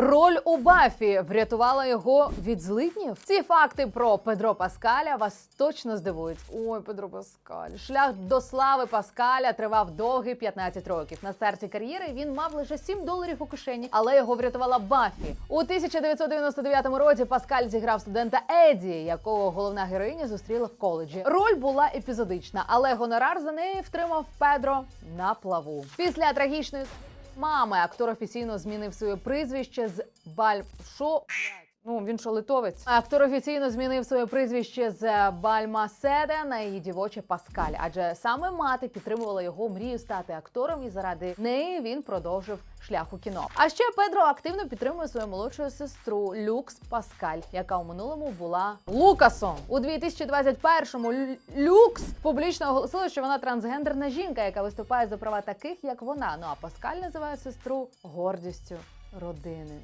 Роль у Бафі врятувала його від злиднів. Ці факти про Педро Паскаля вас точно здивують. Ой, Педро Паскаль. Шлях до слави Паскаля тривав довгий 15 років. На старті кар'єри він мав лише 7 доларів у кишені, але його врятувала Бафі. У 1999 році Паскаль зіграв студента Еді, якого головна героїня зустріла в коледжі. Роль була епізодична, але гонорар за неї втримав Педро на плаву. Після трагічної мами. Актор офіційно змінив своє прізвище з Баль... Ну, він що, литовець? Актор офіційно змінив своє прізвище з Бальмаседе на її дівоче Паскаль, адже саме мати підтримувала його мрію стати актором, і заради неї він продовжив шлях у кіно. А ще Педро активно підтримує свою молодшу сестру Люкс Паскаль, яка у минулому була Лукасом. У 2021-му Лю- Люкс публічно оголосила, що вона трансгендерна жінка, яка виступає за права таких, як вона. Ну а Паскаль називає сестру гордістю родини.